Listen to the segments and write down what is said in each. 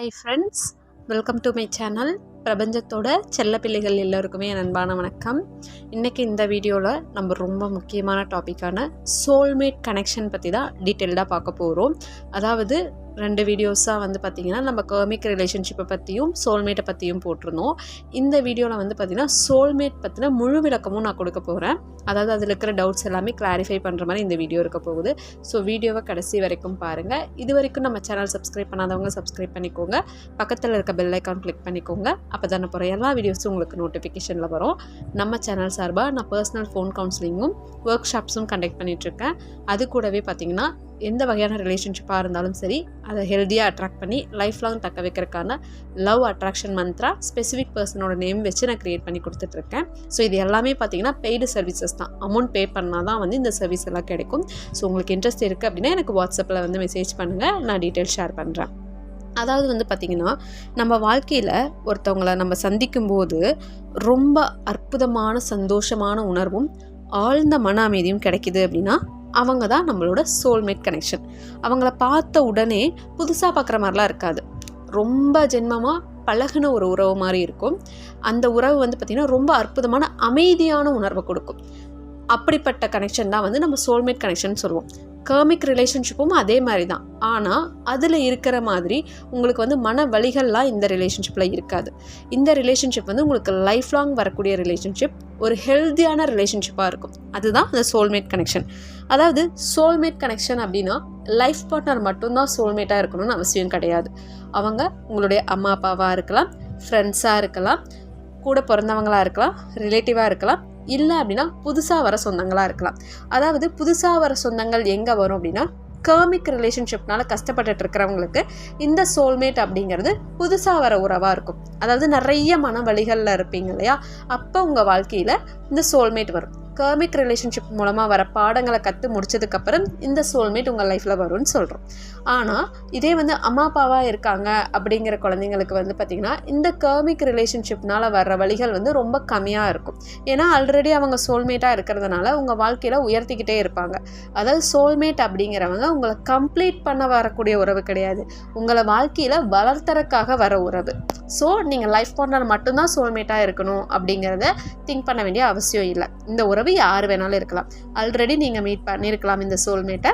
Hi friends welcome to my channel பிரபஞ்சத்தோட செல்ல பிள்ளைகள் எல்லோருக்குமே என் அன்பான வணக்கம். இன்றைக்கி இந்த வீடியோவில் நம்ம ரொம்ப முக்கியமான டாப்பிக்கான சோல்மேட் கனெக்ஷன் பற்றி தான் டீட்டெயில்டாக பார்க்க போகிறோம் அதாவது ரெண்டு வீடியோஸாக வந்து பார்த்திங்கன்னா நம்ம கர்மிக் ரிலேஷன்ஷிப்பை பற்றியும் சோல்மேட்டை பற்றியும் போட்டிருந்தோம். இந்த வீடியோவில் வந்து பார்த்திங்கன்னா சோல்மேட் பற்றின முழு விளக்கமும் நான் கொடுக்க போகிறேன் அதாவது அதில் இருக்கிற டவுட்ஸ் எல்லாமே கிளாரிஃபை பண்ணுற மாதிரி இந்த வீடியோ இருக்க போகுது. ஸோ வீடியோவை கடைசி வரைக்கும் பாருங்கள் இது வரைக்கும் நம்ம சேனல் சப்ஸ்கிரைப் பண்ணாதவங்க சப்ஸ்கிரைப் பண்ணிக்கோங்க. பக்கத்தில் இருக்க பெல் ஐக்கான் கிளிக் பண்ணிக்கோங்க. அப்போ தானே போகிற எல்லா வீடியோஸும் உங்களுக்கு நோட்டிஃபிகேஷனில் வரும். நம்ம சேனல் சார்பாக நான் பர்சனல் ஃபோன் கவுன்சிலிங்கும் ஒர்க் ஷாப்ஸும் கண்டக்ட் பண்ணிகிட்ருக்கேன் அது கூடவே பார்த்திங்கன்னா எந்த வகையான ரிலேஷன்ஷிப்பாக இருந்தாலும் சரி அதை ஹெல்த்தியாக அட்ராக்ட் பண்ணி லைஃப் லாங் தக்க வைக்கிறதுக்கான லவ் அட்ராக்ஷன் மந்த்ரா ஸ்பெசிஃபிக் பர்சனோட நேம் வச்சு நான் க்ரியேட் பண்ணி கொடுத்துட்ருக்கேன். ஸோ இது எல்லாமே பார்த்தீங்கன்னா பெய்டு சர்வீசஸ் தான். அமௌண்ட் பே பண்ணால் தான் வந்து இந்த சர்வீஸ் எல்லாம் கிடைக்கும். ஸோ உங்களுக்கு இன்ட்ரெஸ்ட் இருக்குது அப்படின்னா எனக்கு வாட்ஸ்அப்பில் வந்து மெசேஜ் பண்ணுங்கள் நான் டீட்டெயில் ஷேர் பண்ணுறேன் அதாவது வந்து பார்த்திங்கன்னா நம்ம வாழ்க்கையில் ஒருத்தவங்களை நம்ம சந்திக்கும்போது ரொம்ப அற்புதமான சந்தோஷமான உணர்வும் ஆழ்ந்த மன அமைதியும் கிடைக்குது அப்படின்னா அவங்க தான் நம்மளோட சோல்மேட் கனெக்ஷன் அவங்கள பார்த்த உடனே புதுசாக பார்க்குற மாதிரிலாம் இருக்காது. ரொம்ப ஜென்மமாக பழகின ஒரு உறவு மாதிரி இருக்கும். அந்த உறவு வந்து பார்த்திங்கன்னா ரொம்ப அற்புதமான அமைதியான உணர்வை கொடுக்கும். அப்படிப்பட்ட கனெக்ஷன் தான் வந்து நம்ம சோல்மேட் கனெக்ஷன் சொல்லுவோம். கர்மிக் ரிலேஷன்ஷிப்பும் அதே மாதிரி தான். ஆனால் அதில் இருக்கிற மாதிரி உங்களுக்கு வந்து மன வழிகள்லாம் இந்த ரிலேஷன்ஷிப்பில் இருக்காது. இந்த ரிலேஷன்ஷிப் வந்து உங்களுக்கு லைஃப் லாங் வரக்கூடிய ரிலேஷன்ஷிப் ஒரு ஹெல்த்தியான ரிலேஷன்ஷிப்பாக இருக்கும். அதுதான் அந்த சோல்மேட் கனெக்ஷன் அதாவது சோல்மேட் கனெக்ஷன் அப்படின்னா லைஃப் பார்ட்னர் மட்டும்தான் சோல்மேட்டாக இருக்கணும்னு அவசியம் கிடையாது. அவங்க உங்களுடைய அம்மா அப்பாவாக இருக்கலாம் ஃப்ரெண்ட்ஸாக இருக்கலாம் கூட பிறந்தவங்களாக இருக்கலாம் ரிலேட்டிவாக இருக்கலாம் இல்லை அப்படின்னா புதுசாக வர சொந்தங்களாக இருக்கலாம். அதாவது புதுசாக வர சொந்தங்கள் எங்கே வரும் அப்படின்னா கர்மிக் ரிலேஷன்ஷிப்னால கஷ்டப்பட்டுட்டு இருக்கிறவங்களுக்கு இந்த சோல்மேட் அப்படிங்கிறது புதுசாக வர உறவாக இருக்கும். அதாவது நிறைய மன வழிகளில் இருப்பீங்க இல்லையா? அப்போ உங்கள் வாழ்க்கையில் இந்த சோல்மேட் வரும். கர்மிக் ரிலேஷன்ஷிப் மூலமாக வர பாடங்களை கற்று முடிச்சதுக்கப்புறம் இந்த சோல்மேட் உங்கள் லைஃப்பில் வரும்னு சொல்கிறோம் ஆனால் இதே வந்து அம்மா அப்பாவாக இருக்காங்க அப்படிங்கிற குழந்தைங்களுக்கு வந்து பார்த்திங்கன்னா இந்த கர்மிக் ரிலேஷன்ஷிப்னால் வர்ற வழிகள் வந்து ரொம்ப கம்மியாக இருக்கும். ஏன்னா ஆல்ரெடி அவங்க சோல்மேட்டாக இருக்கிறதுனால உங்கள் வாழ்க்கையில் உயர்த்திக்கிட்டே இருப்பாங்க. அதாவது சோல்மேட் அப்படிங்கிறவங்க உங்களை கம்ப்ளீட் பண்ண வரக்கூடிய உறவு கிடையாது. உங்களை வாழ்க்கையில் வளர்த்தறக்காக வர உறவு. ஸோ நீங்கள் லைஃப் பார்ட்னர் மட்டும்தான் சோல்மேட்டாக இருக்கணும் அப்படிங்கிறத திங்க் பண்ண வேண்டிய அவசியம் இல்லை. இந்த உறவு யார் வேணாலும் இருக்கலாம். ஆல்ரெடி நீங்கள் மீட் பண்ணியிருக்கலாம் இந்த சோல்மேட்டை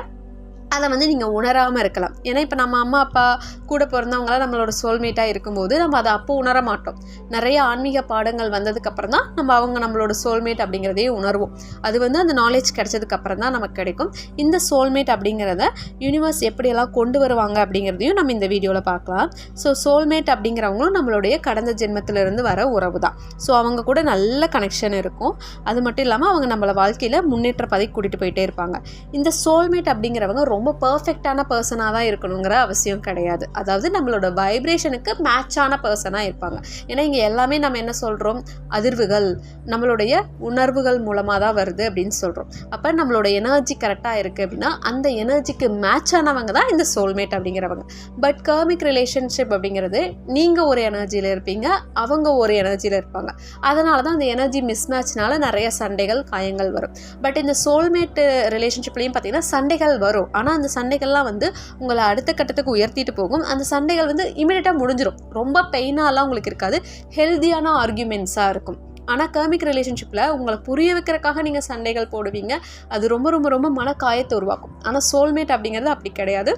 அதை வந்து நீங்கள் உணராமல் இருக்கலாம். ஏன்னா இப்போ நம்ம அம்மா அப்பா கூட பிறந்தவங்களாம் நம்மளோட சோல்மேட்டாக இருக்கும்போது நம்ம அதை அப்போ உணர மாட்டோம். நிறைய ஆன்மீக பாடங்கள் வந்ததுக்கப்புறம் தான் நம்ம அவங்க நம்மளோட சோல்மேட் அப்படிங்கிறதையே உணர்வோம். அது வந்து அந்த நாலேஜ் கிடைச்சதுக்கப்புறம் தான் நமக்கு கிடைக்கும். இந்த சோல்மேட் அப்படிங்கிறத யூனிவர்ஸ் எப்படியெல்லாம் கொண்டு வருவாங்க அப்படிங்கிறதையும் நம்ம இந்த வீடியோவில் பார்க்கலாம். ஸோ சோல்மேட் அப்படிங்கிறவங்களும் நம்மளுடைய கடந்த ஜென்மத்திலிருந்து வர உறவு தான். ஸோ அவங்க கூட நல்ல கனெக்ஷன் இருக்கும். அது மட்டும் இல்லாமல் அவங்க நம்மளை வாழ்க்கையில் முன்னேற்ற பதவி கூட்டிகிட்டு போயிட்டே இருப்பாங்க. இந்த சோல்மேட் அப்படிங்கிறவங்க ரொம்ப பர்ஃபெக்டான பர்சனாக தான் இருக்கணுங்கிற அவசியம் கிடையாது. அதாவது நம்மளோட வைப்ரேஷனுக்கு மேட்சான பர்சனாக இருப்பாங்க. ஏன்னா இங்கே எல்லாமே நம்ம என்ன சொல்கிறோம் அதிர்வுகள் நம்மளுடைய உணர்வுகள் மூலமாக தான் வருது அப்படின்னு சொல்கிறோம் அப்போ நம்மளோட எனர்ஜி கரெக்டாக இருக்குது அப்படின்னா அந்த எனர்ஜிக்கு மேட்ச் ஆனவங்க தான் இந்த சோல்மேட் அப்படிங்கிறவங்க. பட் கர்மிக் ரிலேஷன்ஷிப் அப்படிங்கிறது நீங்கள் ஒரு எனர்ஜியில் இருப்பீங்க அவங்க ஒரு எனர்ஜியில் இருப்பாங்க. அதனால தான் அந்த எனர்ஜி மிஸ்மேட்ச்னால நிறைய சண்டைகள் காயங்கள் வரும். பட் இந்த சோல்மேட் ரிலேஷன்ஷிப்லேயும் பார்த்தீங்கன்னா சண்டைகள் வரும். ஆனால் ஆனால் அந்த சண்டைகள்லாம் வந்து உங்களை அடுத்த கட்டத்துக்கு உயர்த்திட்டு போகும். அந்த சண்டைகள் வந்து இமீடியட்டாக முடிஞ்சிடும் ரொம்ப பெயினாலாம் உங்களுக்கு இருக்காது. ஹெல்த்தியான ஆர்கியூமெண்ட்ஸாக இருக்கும். ஆனால் கர்மிக் ரிலேஷன்ஷிப்பில் உங்களை புரிய வைக்கிறக்காக நீங்கள் சண்டைகள் போடுவீங்க. அது ரொம்ப ரொம்ப ரொம்ப மன காயத்தை உருவாக்கும். ஆனால் சோல்மேட் அப்படிங்கிறது அப்படி கிடையாது.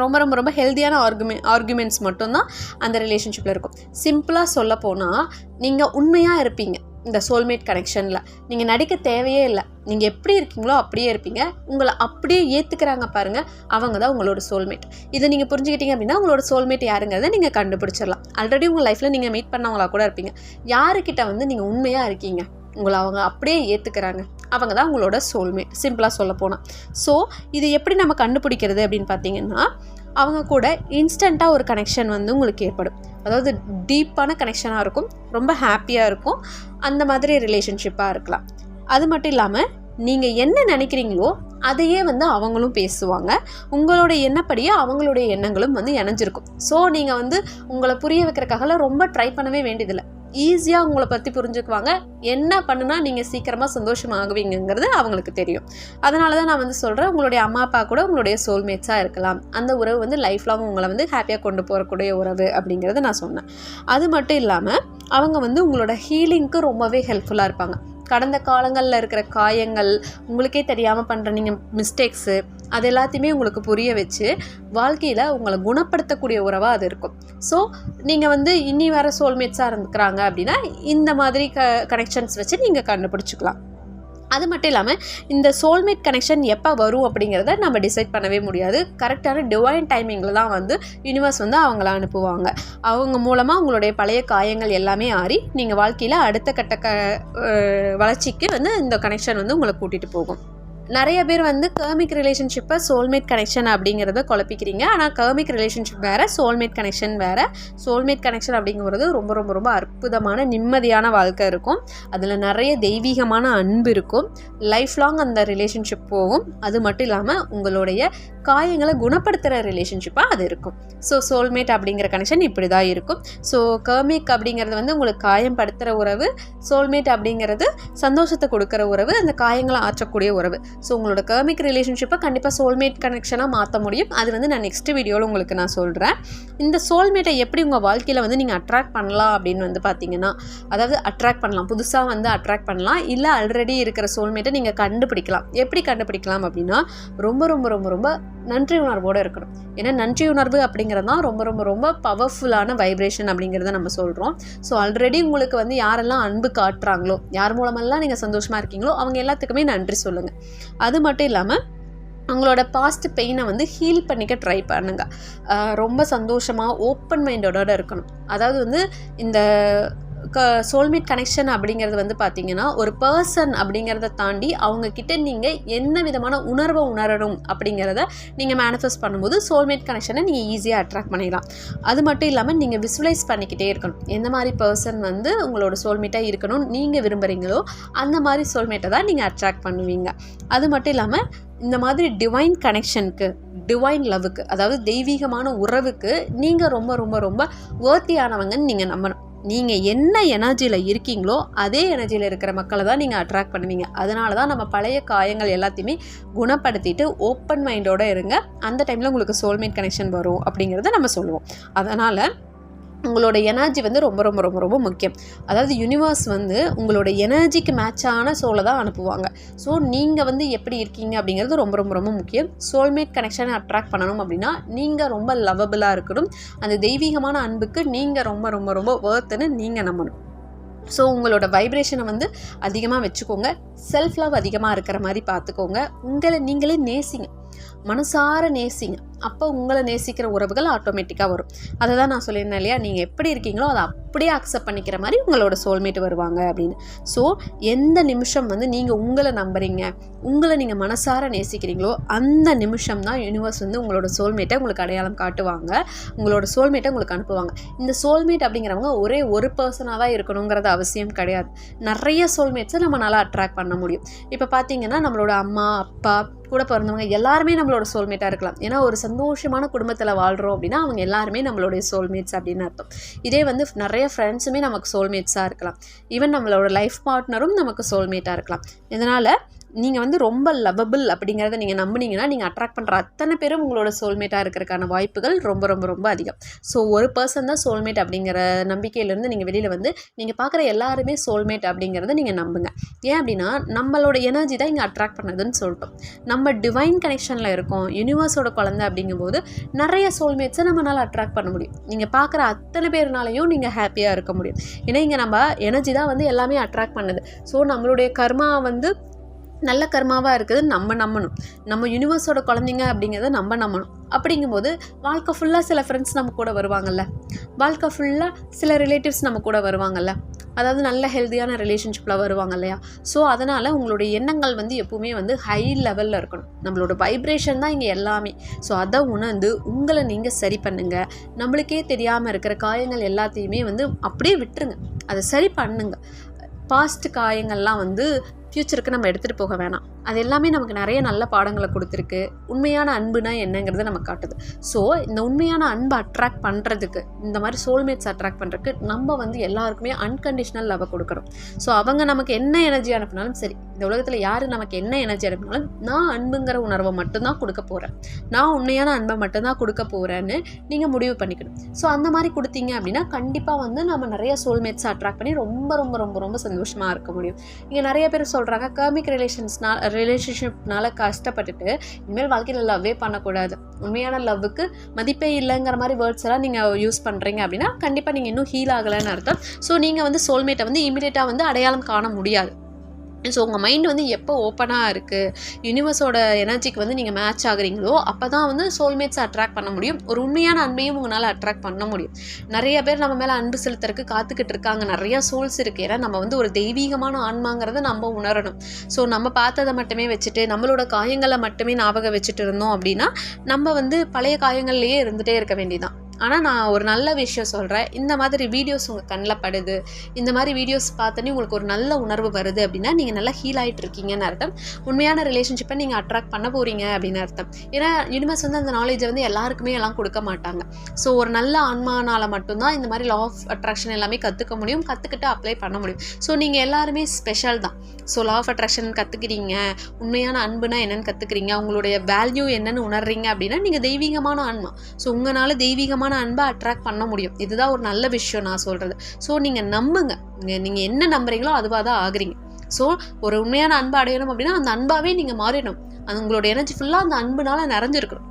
ரொம்ப ரொம்ப ரொம்ப ஹெல்த்தியான ஆர்குமெ ஆர்குமெண்ட்ஸ் மட்டும்தான் அந்த ரிலேஷன்ஷிப்பில் இருக்கும். சிம்பிளாக சொல்ல போனால் நீங்கள் உண்மையாக இருப்பீங்க. இந்த சோல்மேட் கனெக்ஷனில் நீங்கள் நடிக்க தேவையே இல்லை. நீங்கள் எப்படி இருக்கீங்களோ அப்படியே இருப்பீங்க. உங்களை அப்படியே ஏற்றுக்கிறாங்க பாருங்கள் அவங்க தான் உங்களோட சோல்மேட் இதை நீங்கள் புரிஞ்சுக்கிட்டீங்க அப்படின்னா உங்களோட சோல்மேட் யாருங்கிறத நீங்கள் கண்டுபிடிச்சிடலாம். ஆல்ரெடி உங்கள் லைஃப்பில் நீங்கள் மீட் பண்ணவங்களா கூட இருப்பீங்க. யாருக்கிட்ட வந்து நீங்கள் உண்மையாக இருக்கீங்க? உங்களை அவங்க அப்படியே ஏற்றுக்கிறாங்க அவங்க தான் உங்களோட சோல்மேட் சிம்பிளாக சொல்ல போனால் ஸோ இது எப்படி நம்ம கண்டுபிடிக்கிறது அப்படின்னு பார்த்தீங்கன்னா அவங்க கூட இன்ஸ்டண்ட்டாக ஒரு கனெக்ஷன் வந்து உங்களுக்கு ஏற்படும். அதாவது டீப்பான கனெக்ஷனாக இருக்கும் ரொம்ப ஹாப்பியாக இருக்கும் அந்த மாதிரி ரிலேஷன்ஷிப்பாக இருக்கலாம். அது மட்டும் இல்லாமல் நீங்கள் என்ன நினைக்கிறீங்களோ அதையே வந்து அவங்களும் பேசுவாங்க. உங்களோட எண்ணப்படியே அவங்களுடைய எண்ணங்களும் வந்து இணைஞ்சிருக்கும். ஸோ நீங்கள் வந்து உங்களை புரிய வைக்கிறக்காகலாம் ரொம்ப ட்ரை பண்ணவே வேண்டியதில்லை. ஈஸியாக உங்களை பற்றி புரிஞ்சுக்குவாங்க. என்ன பண்ணுனா நீங்கள் சீக்கிரமாக சந்தோஷமாகுவீங்கங்கிறது அவங்களுக்கு தெரியும். அதனால தான் நான் வந்து சொல்கிறேன் உங்களுடைய அம்மா அப்பா கூட உங்களுடைய சோல்மேட்ஸாக இருக்கலாம். அந்த உறவு வந்து லைஃப் லாங் உங்களை வந்து ஹாப்பியாக கொண்டு போகக்கூடிய உறவு அப்படிங்கிறத நான் சொன்னேன். அது மட்டும் இல்லாமல் அவங்க வந்து உங்களோட ஹீலிங்க்கு ரொம்பவே ஹெல்ப்ஃபுல்லாக இருப்பாங்க. கடந்த காலங்களில் இருக்கிற காயங்கள் உங்களுக்கே தெரியாமல் பண்ணுற நீங்கள் மிஸ்டேக்ஸு அது எல்லாத்தையுமே உங்களுக்கு புரிய வச்சு வாழ்க்கையில் உங்களை குணப்படுத்தக்கூடிய உறவாக அது இருக்கும். ஸோ நீங்கள் வந்து இனி வர சோல்மேட்ஸாக இருந்துக்கிறாங்க அப்படின்னா இந்த மாதிரி க கனெக்ஷன்ஸ் வச்சு நீங்கள் கண்டுபிடிச்சிக்கலாம். அது மட்டும் இல்லாமல் இந்த சோல்மேட் கனெக்ஷன் எப்போ வரும் அப்படிங்கிறத நம்ம டிசைட் பண்ணவே முடியாது. கரெக்டான டிவைன் டைமிங்கில் தான் வந்து யூனிவர்ஸ் வந்து அவங்கள அனுப்புவாங்க. அவங்க மூலமாக உங்களுடைய பழைய காயங்கள் எல்லாமே ஆறி நீங்கள் வாழ்க்கையில் அடுத்த கட்ட க வளர்ச்சிக்கு வந்து இந்த கனெக்ஷன் வந்து உங்களை கூட்டிகிட்டு போகும். நிறைய பேர் வந்து கர்மிக் ரிலேஷன்ஷிப்பை சோல்மேட் கனெக்ஷன் அப்படிங்கிறத குழப்பிக்கிறீங்க. ஆனால் கர்மிக் ரிலேஷன்ஷிப் வேறு சோல்மேட் கனெக்ஷன் வேறு. சோல்மேட் கனெக்ஷன் அப்படிங்கிறது ரொம்ப ரொம்ப ரொம்ப அற்புதமான நிம்மதியான வாழ்க்கை இருக்கும். அதில் நிறைய தெய்வீகமான அன்பு இருக்கும். லைஃப் லாங் அந்த ரிலேஷன்ஷிப் போகும். அது மட்டும் இல்லாமல் உங்களுடைய காயங்களை குணப்படுத்துகிற ரிலேஷன்ஷிப்பாக அது இருக்கும். ஸோ சோல்மேட் அப்படிங்கிற கனெக்ஷன் இப்படி தான் இருக்கும். ஸோ கர்மிக் அப்படிங்கிறது வந்து உங்களுக்கு காயம் படுத்துகிற உறவு சோல்மேட் அப்படிங்கிறது சந்தோஷத்தை கொடுக்குற உறவு அந்த காயங்களை ஆற்றக்கூடிய உறவு. ஸோ உங்களோட கர்மிக் ரிலேஷன்ஷிப்பை கண்டிப்பாக சோல்மேட் கனெக்ஷனாக மாற்ற முடியும். அது வந்து நான் நெக்ஸ்ட் வீடியோவில் உங்களுக்கு நான் சொல்கிறேன் இந்த சோல்மேட்டை எப்படி உங்கள் வாழ்க்கையில் வந்து நீங்கள் அட்ராக்ட் பண்ணலாம் அப்படின்னு வந்து பார்த்தீங்கன்னா அதாவது அட்ராக்ட் பண்ணலாம் புதுசாக வந்து அட்ராக்ட் பண்ணலாம் இல்லை ஆல்ரெடி இருக்கிற சோல்மேட்டை நீங்கள் கண்டுபிடிக்கலாம். எப்படி கண்டுபிடிக்கலாம் அப்படின்னா ரொம்ப ரொம்ப ரொம்ப ரொம்ப நன்றி உணர்வோடு இருக்கணும். ஏன்னா நன்றி உணர்வு அப்படிங்கிறது தான் ரொம்ப ரொம்ப ரொம்ப பவர்ஃபுல்லான வைப்ரேஷன் அப்படிங்கிறத நம்ம சொல்கிறோம் ஸோ ஆல்ரெடி உங்களுக்கு வந்து யாரெல்லாம் அன்பு காட்டுறாங்களோ யார் மூலமெல்லாம் நீங்கள் சந்தோஷமாக இருக்கீங்களோ அவங்க எல்லாத்துக்குமே நன்றி சொல்லுங்கள் அது மட்டும் இல்லாமல் அவங்களோட பாஸ்ட் பெயினை வந்து ஹீல் பண்ணிக்க ட்ரை பண்ணுங்கள் ரொம்ப சந்தோஷமாக ஓப்பன் மைண்டோட இருக்கணும். அதாவது வந்து இந்த க சோல்மேட் கனெக்ஷன் அப்படிங்கிறது வந்து பார்த்தீங்கன்னா ஒரு பர்சன் அப்படிங்கிறத தாண்டி அவங்க கிட்ட நீங்கள் என்ன விதமான உணர்வை உணரணும் அப்படிங்கிறத நீங்கள் மேனிஃபெஸ்ட் பண்ணும்போது சோல்மேட் கனெக்ஷனை நீங்கள் ஈஸியாக அட்ராக்ட் பண்ணிடலாம். அது மட்டும் இல்லாமல் நீங்கள் விசுவலைஸ் பண்ணிக்கிட்டே இருக்கணும். எந்த மாதிரி பர்சன் வந்து உங்களோட சோல்மேட்டாக இருக்கணும் நீங்கள் விரும்புகிறீங்களோ அந்த மாதிரி சோல்மேட்டை தான் நீங்கள் அட்ராக்ட் பண்ணுவீங்க. அது மட்டும் இல்லாமல் இந்த மாதிரி டிவைன் கனெக்ஷனுக்கு டிவைன் லவ்வுக்கு அதாவது தெய்வீகமான உறவுக்கு நீங்கள் ரொம்ப ரொம்ப ரொம்ப வேர்த்தியானவங்கன்னு நீங்கள் நம்பணும். நீங்கள் என்ன எனர்ஜியில் இருக்கீங்களோ அதே எனர்ஜியில் இருக்கிற மக்களை தான் நீங்கள் அட்ராக்ட் பண்ணுவீங்க. அதனால தான் நம்ம பழைய காயங்கள் எல்லாத்தையுமே குணப்படுத்திட்டு ஓப்பன் மைண்டோட இருங்க. அந்த டைமில் உங்களுக்கு சோல்மேட் கனெக்ஷன் வரும் அப்படிங்கிறத நம்ம சொல்லுவோம். அதனால் உங்களோட எனர்ஜி வந்து ரொம்ப ரொம்ப ரொம்ப ரொம்ப முக்கியம். அதாவது யூனிவர்ஸ் வந்து உங்களோட எனர்ஜிக்கு மேட்சான சோலை தான் அனுப்புவாங்க. ஸோ நீங்கள் வந்து எப்படி இருக்கீங்க அப்படிங்கிறது ரொம்ப ரொம்ப ரொம்ப முக்கியம். சோல்மேட் கனெக்ஷனை அட்ராக்ட் பண்ணணும் அப்படின்னா நீங்கள் ரொம்ப லவபிளாக இருக்கணும். அந்த தெய்வீகமான அன்புக்கு நீங்கள் ரொம்ப ரொம்ப ரொம்ப ஒர்த்துன்னு நீங்கள் நம்பணும். ஸோ உங்களோட வைப்ரேஷனை வந்து அதிகமாக வச்சுக்கோங்க. செல்ஃப் லவ் அதிகமாக இருக்கிற மாதிரி பார்த்துக்கோங்க. உங்களை நீங்களே நேசிங்க. மனசார நேசிங்க. அப்போ உங்களை நேசிக்கிற உறவுகள் ஆட்டோமேட்டிக்காக வரும். அதை தான் நான் சொல்லியிருந்தேன் இல்லையா? நீங்கள் எப்படி இருக்கீங்களோ அதை அப்படியே அக்செப்ட் பண்ணிக்கிற மாதிரி உங்களோட சோல்மேட் வருவாங்க அப்படின்னு. ஸோ எந்த நிமிஷம் வந்து நீங்கள் உங்களை நம்புறீங்க உங்களை நீங்கள் மனசார நேசிக்கிறீங்களோ அந்த நிமிஷம் தான் யூனிவர்ஸ் வந்து உங்களோட சோல்மேட்டை உங்களுக்கு அடையாளம் காட்டுவாங்க. உங்களோட சோல்மேட்டை உங்களுக்கு அனுப்புவாங்க. இந்த சோல்மேட் அப்படிங்கிறவங்க ஒரே ஒரு பர்சனாக தான் இருக்கணுங்கிறது அவசியம் கிடையாது. நிறைய சோல்மேட்ஸை நம்மளால் அட்ராக்ட் பண்ண முடியும். இப்போ பார்த்தீங்கன்னா நம்மளோட அம்மா அப்பா கூட பிறந்தவங்க எல்லாருமே நம்மளோட சோல்மேட்டாக இருக்கலாம். ஏன்னா ஒரு சந்தோஷமான குடும்பத்தில் வாழ்கிறோம் அப்படின்னா அவங்க எல்லாருமே நம்மளுடைய சோல்மேட்ஸ் அப்படின்னு அர்த்தம். இதே வந்து நிறைய ஃப்ரெண்ட்ஸுமே நமக்கு சோல்மேட்ஸாக இருக்கலாம். ஈவன் நம்மளோட லைஃப் பார்ட்னரும் நமக்கு சோல்மேட்டாக இருக்கலாம். இதனால் நீங்கள் வந்து ரொம்ப லவபிள் அப்படிங்கிறத நீங்கள் நம்புனீங்கன்னா நீங்கள் அட்ராக்ட் பண்ணுற அத்தனை பேரும் உங்களோட சோல்மேட்டாக இருக்கிறதுக்கான வாய்ப்புகள் ரொம்ப ரொம்ப ரொம்ப அதிகம். ஸோ ஒரு பர்சன் தான் சோல்மேட் அப்படிங்கிற நம்பிக்கையிலேருந்து நீங்கள் வெளியில் வந்து நீங்கள் பார்க்குற எல்லாருமே சோல்மேட் அப்படிங்கிறத நீங்கள் நம்புங்க. ஏன் அப்படின்னா நம்மளோட எனர்ஜி தான் இங்கே அட்ராக்ட் பண்ணுதுன்னு சொல்லிட்டோம் நம்ம டிவைன் கனெக்ஷனில் இருக்கோம் யூனிவர்ஸோட குழந்தை அப்படிங்கும்போது நிறைய சோல்மேட்ஸை நம்மளால் அட்ராக்ட் பண்ண முடியும். நீங்கள் பார்க்குற அத்தனை பேர்னாலையும் நீங்கள் ஹாப்பியாக இருக்க முடியும். ஏன்னா இங்கே நம்ம எனர்ஜி தான் வந்து எல்லாமே அட்ராக்ட் பண்ணுது. ஸோ நம்மளுடைய கர்மா வந்து நல்ல கர்மாவாக இருக்குது நம்ம நம்பணும். நம்ம யூனிவர்ஸோட குழந்தைங்க அப்படிங்கிறத நம்ம நம்பணும். அப்படிங்கும்போது வாழ்க்கை ஃபுல்லாக சில ஃப்ரெண்ட்ஸ் நம்ம கூட வருவாங்கல்ல. வாழ்க்கை ஃபுல்லாக சில ரிலேட்டிவ்ஸ் நம்ம கூட வருவாங்கல்ல. அதாவது நல்ல ஹெல்த்தியான ரிலேஷன்ஷிப்பில் வருவாங்க இல்லையா? ஸோ அதனால் உங்களுடைய எண்ணங்கள் வந்து எப்பவுமே வந்து ஹை லெவலில் இருக்கணும். நம்மளோட வைப்ரேஷன் தான் இங்கே எல்லாமே. ஸோ அதை உணர்ந்து உங்களை நீங்கள் சரி பண்ணுங்கள் நம்மளுக்கே தெரியாமல் இருக்கிற காயங்கள் எல்லாத்தையுமே வந்து அப்படியே விட்டுருங்க. அதை சரி பண்ணுங்க. பாஸ்ட் காயங்கள்லாம் வந்து ஃப்யூச்சருக்கு நம்ம எடுத்துகிட்டு போக வேணாம். அது எல்லாமே நமக்கு நிறைய நல்ல பாடங்களை கொடுத்துருக்கு. உண்மையான அன்புனா என்னங்கிறத நம்ம காட்டுது. ஸோ இந்த உண்மையான அன்பை அட்ராக்ட் பண்ணுறதுக்கு இந்த மாதிரி சோல்மேட்ஸ் அட்ராக்ட் பண்ணுறதுக்கு நம்ம வந்து எல்லாருக்குமே அன்கண்டிஷனல் லவ் கொடுக்கணும். ஸோ அவங்க நமக்கு என்ன எனர்ஜி அனுப்பினாலும் சரி இந்த உலகத்தில் யார் நமக்கு என்ன எனர்ஜி அனுப்பினாலும் நான் அன்புங்கிற உணர்வை மட்டும்தான் கொடுக்க போகிறேன் நான் உண்மையான அன்பை மட்டும்தான் கொடுக்க போகிறேன்னு நீங்கள் முடிவு பண்ணிக்கணும். ஸோ அந்த மாதிரி கொடுத்தீங்க அப்படின்னா கண்டிப்பாக வந்து நம்ம நிறைய சோல்மேட்ஸை அட்ராக்ட் பண்ணி ரொம்ப ரொம்ப ரொம்ப ரொம்ப சந்தோஷமாக இருக்க முடியும். இங்கே நிறைய பேர் சொல்கிறாங்க கர்மிக் ரிலேஷன்ஸ்னால் ரிலேஷன்ஷிப்னால கஷ்டப்பட்டுட்டு இனிமேல் வாழ்க்கையில் லவ்வே பண்ணக்கூடாது. உண்மையான லவ்வுக்கு மதிப்பே இல்லைங்கிற மாதிரி வேர்ட்ஸ் எல்லாம் நீங்கள் யூஸ் பண்ணுறீங்க அப்படின்னா கண்டிப்பாக நீங்கள் இன்னும் ஹீல் ஆகலைன்னு அர்த்தம். ஸோ நீங்கள் வந்து சோல்மேட்டை வந்து இமீடியட்டாக வந்து அடையாளம் காண முடியாது. ஸோ உங்கள் மைண்ட் வந்து எப்போ ஓப்பனாக இருக்குது யூனிவர்ஸோட எனர்ஜிக்கு வந்து நீங்கள் மேட்ச் ஆகுறீங்களோ அப்போ தான் வந்து சோல்மேட்ஸை அட்ராக்ட் பண்ண முடியும். ஒரு உண்மையான அன்பையும் உங்களால் அட்ராக்ட் பண்ண முடியும். நிறைய பேர் நம்ம மேலே அன்பு செலுத்துறதுக்கு காத்துக்கிட்டு இருக்காங்க. நிறையா சோல்ஸ் இருக்குது ஏன்னா நம்ம வந்து ஒரு தெய்வீகமான ஆன்மாங்கிறத நம்ம உணரணும். ஸோ நம்ம பார்த்ததை மட்டுமே வச்சுட்டு நம்மளோட காயங்களை மட்டுமே ஞாபகம் வச்சுட்டு இருந்தோம் அப்படின்னா நம்ம வந்து பழைய காயங்கள்லேயே இருந்துகிட்டே இருக்க வேண்டியதான் ஆனால் நான் ஒரு நல்ல விஷயம் சொல்கிறேன் இந்த மாதிரி வீடியோஸ் உங்கள் கண்ணில் படுது. இந்த மாதிரி வீடியோஸ் பார்த்தோன்னே உங்களுக்கு ஒரு நல்ல உணர்வு வருது அப்படின்னா நீங்கள் நல்லா ஹீல் ஆகிட்டு இருக்கீங்கன்னு அர்த்தம். உண்மையான ரிலேஷன்ஷிப்பை நீங்கள் அட்ராக்ட் பண்ண போகிறீங்க அப்படின்னு அர்த்தம். ஏன்னா யூனிவர்ஸ் வந்து அந்த நாலேஜை வந்து எல்லாருக்குமே எல்லாம் கொடுக்க மாட்டாங்க. ஸோ ஒரு நல்ல ஆன்மானால் மட்டும்தான் இந்த மாதிரி லா ஆஃப் அட்ராக்ஷன் எல்லாமே கற்றுக்க முடியும். கற்றுக்கிட்டு அப்ளை பண்ண முடியும். ஸோ நீங்கள் எல்லாருமே ஸ்பெஷல் தான். ஸோ லா ஆஃப் அட்ராக்ஷன் கற்றுக்கிறீங்க உண்மையான அன்புனா என்னென்னு கற்றுக்குறீங்க உங்களுடைய வேல்யூ என்னென்னு உணர்றீங்க அப்படின்னா நீங்கள் தெய்வீகமான ஆன்மா. ஸோ உங்களால் தெய்வீகமான உண்மையான அன்பை அட்ராக்ட் பண்ண முடியும். இதுதான் ஒரு நல்ல விஷயம் நான் சொல்கிறது ஸோ நீங்கள் நம்புங்க. நீங்கள் என்ன நம்புறீங்களோ அதுவாக தான் ஆகுறீங்க. ஸோ ஒரு உண்மையான அன்பை அடையணும் அப்படின்னா அந்த அன்பாகவே நீங்கள் மாறிடணும். அது உங்களோட எனர்ஜி ஃபுல்லாக அந்த அன்புனால நிறைஞ்சிருக்கணும்.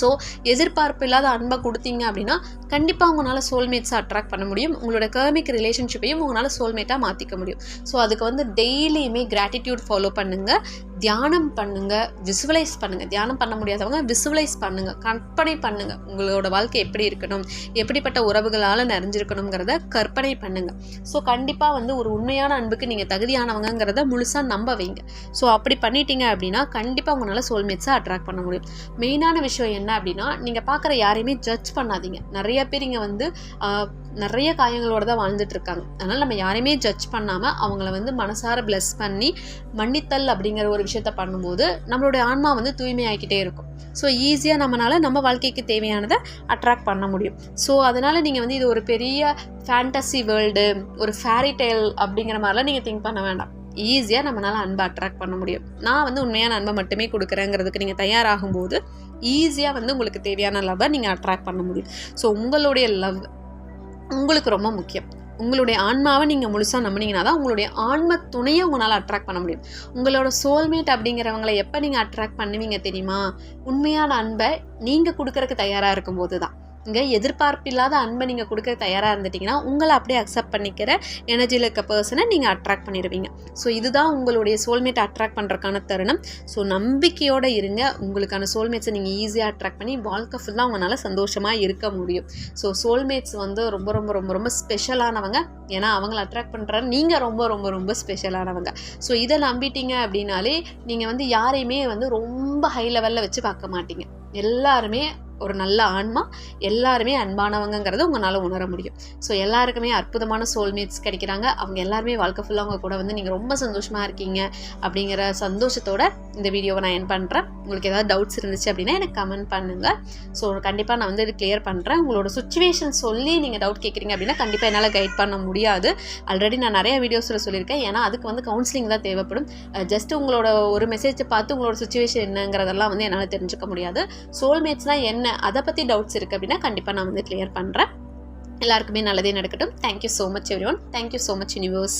ஸோ எதிர்பார்ப்பு இல்லாத அன்பை கொடுத்தீங்க அப்படின்னா கண்டிப்பாக உங்களால் சோல்மேட்ஸை அட்ராக்ட் பண்ண முடியும். உங்களோட கர்மிக் ரிலேஷன்ஷிப்பையும் உங்களால் சோல்மேட்டாக மாற்றிக்க முடியும். ஸோ அதுக்கு வந்து டெய்லியுமே கிராட்டிடியூட் ஃபாலோ பண்ணுங்கள் தியானம் பண்ணுங்கள் விசுவலைஸ் பண்ணுங்கள் தியானம் பண்ண முடியாதவங்க விசுவலைஸ் பண்ணுங்கள் கற்பனை பண்ணுங்கள் உங்களோட வாழ்க்கை எப்படி இருக்கணும்? எப்படிப்பட்ட உறவுகளால் நிறைஞ்சிருக்கணுங்கிறத கற்பனை பண்ணுங்கள் ஸோ கண்டிப்பாக வந்து ஒரு உண்மையான அன்புக்கு நீங்கள் தகுதியானவங்கிறத முழுசாக நம்ப வைங்க. ஸோ அப்படி பண்ணிட்டீங்க அப்படின்னா கண்டிப்பாக உங்களால் சோல்மேட்ஸை அட்ராக்ட் பண்ண முடியும். மெயினான விஷயம் என்ன அப்படின்னா நீங்கள் பார்க்குற யாரையுமே ஜட்ஜ் பண்ணாதீங்க. நிறைய பேர் இங்கே வந்து நிறைய காயங்களோட தான் வாழ்ந்துட்டு இருக்காங்க அதனால் நம்ம யாரையுமே ஜட்ஜ் பண்ணாமல் அவங்கள வந்து மனசார பிளஸ் பண்ணி மன்னித்தல் அப்படிங்கிற ஒரு விஷயத்த பண்ணும்போது நம்மளுடைய ஆன்மா வந்து தூய்மையாகிக்கிட்டே இருக்கும். ஸோ ஈஸியாக நம்மளால் நம்ம வாழ்க்கைக்கு தேவையானதை அட்ராக்ட் பண்ண முடியும். ஸோ அதனால் நீங்கள் வந்து இது ஒரு பெரிய ஃபேண்டசி வேர்ல்டு ஒரு ஃபேரி டெய்ல் அப்படிங்கிற மாதிரிலாம் நீங்கள் திங்க் பண்ண வேண்டாம். ஈஸியாக நம்மளால் அன்பை அட்ராக்ட் பண்ண முடியும். நான் வந்து உண்மையான அன்பை மட்டுமே கொடுக்குறேங்கிறதுக்கு நீங்கள் தயாராகும்போது ஈஸியாக வந்து உங்களுக்கு தேவையான லவ்வை நீங்கள் அட்ராக்ட் பண்ண முடியும். ஸோ உங்களுடைய லவ் உங்களுக்கு ரொம்ப முக்கியம். உங்களுடைய ஆன்மாவை நீங்கள் முழுசாக நம்பினீங்கன்னா தான் உங்களுடைய ஆன்ம துணையை உங்களால் அட்ராக்ட் பண்ண முடியும். உங்களோட சோல்மேட் அப்படிங்கிறவங்கள எப்போ நீங்கள் அட்ராக்ட் பண்ணுவீங்க தெரியுமா? உண்மையான அன்பை நீங்கள் கொடுக்கறக்கு தயாராக இருக்கும்போது தான் இங்கே எதிர்பார்ப்பில்லாத அன்பை நீங்கள் கொடுக்க தயாராக இருந்துட்டிங்கன்னா உங்களை அப்படியே அக்செப்ட் பண்ணிக்கிற எனர்ஜியில் இருக்க பர்சனை நீங்கள் அட்ராக்ட் பண்ணிடுவீங்க. ஸோ இதுதான் உங்களுடைய சோல்மேட்டை அட்ராக்ட் பண்ணுறக்கான தருணம். ஸோ நம்பிக்கையோடு இருங்க. உங்களுக்கான சோல்மேட்ஸை நீங்கள் ஈஸியாக அட்ராக்ட் பண்ணி வாழ்க்கை ஃபுல்லாக உங்களால் சந்தோஷமாக இருக்க முடியும். ஸோ சோல்மேட்ஸ் வந்து ரொம்ப ரொம்ப ரொம்ப ரொம்ப ஸ்பெஷலானவங்க ஏன்னா அவங்கள அட்ராக்ட் பண்ணுற நீங்கள் ரொம்ப ரொம்ப ரொம்ப ஸ்பெஷலானவங்க ஸோ இதை நம்பிட்டீங்க அப்படின்னாலே நீங்கள் வந்து யாரையுமே வந்து ரொம்ப ஹை லெவலில் வச்சு பார்க்க மாட்டீங்க. எல்லாருமே ஒரு நல்ல ஆன்மா எல்லாருமே அன்பானவங்கிறத உங்களால் உணர முடியும். ஸோ எல்லாருக்குமே அற்புதமான சோல்மேட்ஸ் கிடைக்கிறாங்க. அவங்க எல்லாருமே வாழ்க்கை ஃபுல்லாக அவங்க கூட வந்து நீங்கள் ரொம்ப சந்தோஷமாக இருக்கீங்க அப்படிங்கிற சந்தோஷத்தோட இந்த வீடியோவை நான் என் பண்ணுறேன் உங்களுக்கு ஏதாவது டவுட்ஸ் இருந்துச்சு அப்படின்னா எனக்கு கமெண்ட் பண்ணுங்கள் ஸோ கண்டிப்பாக நான் வந்து இது கிளியர் பண்ணுறேன் உங்களோட சுச்சுவேஷன் சொல்லி நீங்கள் டவுட் கேட்குறீங்க அப்படின்னா கண்டிப்பாக என்னால் கைட் பண்ண முடியாது. ஆல்ரெடி நான் நிறைய வீடியோஸில் சொல்லியிருக்கேன். ஏன்னா அதுக்கு வந்து கவுன்சிலிங் தான் தேவைப்படும். ஜஸ்ட் உங்களோட ஒரு மெசேஜை பார்த்து உங்களோட சுச்சுவேஷன் என்னங்கிறதெல்லாம் வந்து என்னால் தெரிஞ்சுக்க முடியாது. சோல்மேட்ஸ்னால் என்ன அதை பற்றி டவுட்ஸ் இருக்குது அப்படின்னா கண்டிப்பாக நான் வந்து கிளியர் பண்ணுறேன் எல்லாருக்குமே நல்லதே நடக்கட்டும். Thank you so much everyone thank you so much universe